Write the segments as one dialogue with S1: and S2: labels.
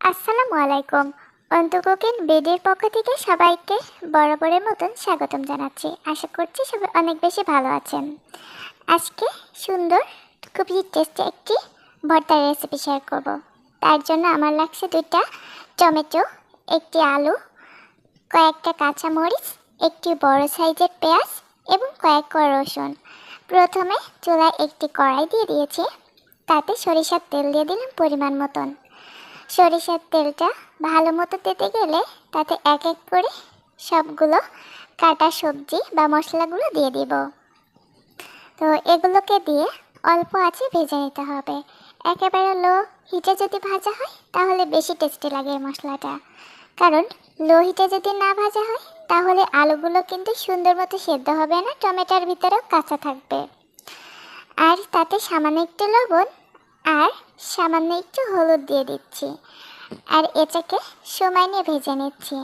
S1: আসসালামু আলাইকুম। অন্তু কুকিং বিডির পক্ষ থেকে সবাইকে বরাবরের মতন স্বাগতম জানাচ্ছি। আশা করছি সবাই অনেক বেশি ভালো আছেন। আজকে সুন্দর, খুবই টেস্টি একটি ভর্তার রেসিপি শেয়ার করব। তার জন্য আমার লাগছে দুইটা টমেটো, একটি আলু, কয়েকটা কাঁচামরিচ, একটি বড় সাইজের পেঁয়াজ এবং কয়েক কোয়া রসুন। প্রথমে চুলায় একটি কড়াই দিয়ে দিয়েছি। তাতে সরিষার তেল দিয়ে দিলাম পরিমাণ মতন। সরিষার তেলটা ভালো মতো দিতে গেলে তাতে এক এক করে সবগুলো কাটা সবজি বা মশলাগুলো দিয়ে দিব। তো এগুলোকে দিয়ে অল্প আছে ভেজে নিতে হবে। একেবারে লো হিটে যদি ভাজা হয়, তাহলে বেশি টেস্টি লাগে মশলাটা। কারণ লো হিটে যদি না ভাজা হয়, তাহলে আলুগুলো কিন্তু সুন্দর মতো সেদ্ধ হবে না, টমেটোর ভিতরেও কাঁচা থাকবে। আর তাতে সামান্য একটু লবণ আর সামান্য একটু হলুদ দিয়ে দিচ্ছি। আর এটাকে সময় নিয়ে ভেজে নিচ্ছি।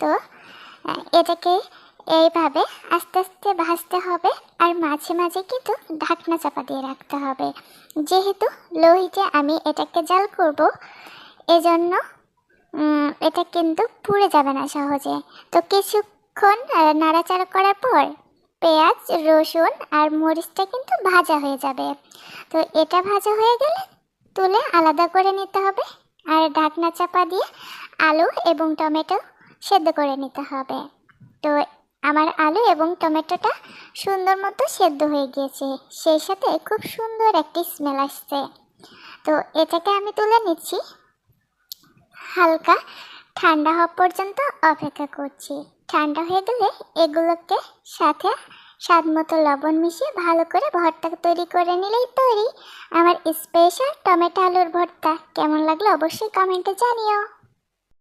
S1: তো, এটাকে এইভাবে আস্তে আস্তে ভাজতে হবে আর মাঝে মাঝে কিন্তু ঢাকনা চাপা দিয়ে রাখতে হবে। যেহেতু লোহিতে আমি এটাকে জাল করব, এজন্য এটা কিন্তু পুড়ে যাবে না সহজে। তো কিছুক্ষণ নাড়াচাড়া করার পর পেঁয়াজ, রসুন আর মরিচটা কিন্তু ভাজা হয়ে যাবে। তো এটা ভাজা হয়ে গেলে তুলে আলাদা করে নিতে হবে আর ঢাকনা চাপা দিয়ে আলু এবং টমেটো সেদ্ধ করে নিতে হবে। তো আমার আলু এবং টমেটোটা সুন্দর মতো সেদ্ধ হয়ে গিয়েছে, সেই সাথে খুব সুন্দর একটি স্মেল আসছে। তো এটাকে আমি তুলে নিচ্ছি। হালকা ঠান্ডা হওয়া পর্যন্ত অপেক্ষা করছি। ঠান্ডা হয়ে গেলে এগুলোকে সাথে স্বাদ মতো লবণ মিশিয়ে ভালো করে ভর্তা তৈরি করে নিলেই তৈরি। আমার স্পেশাল টমেটো আলুর ভর্তা। কেমন লাগল অবশ্যই কমেন্টে জানিও।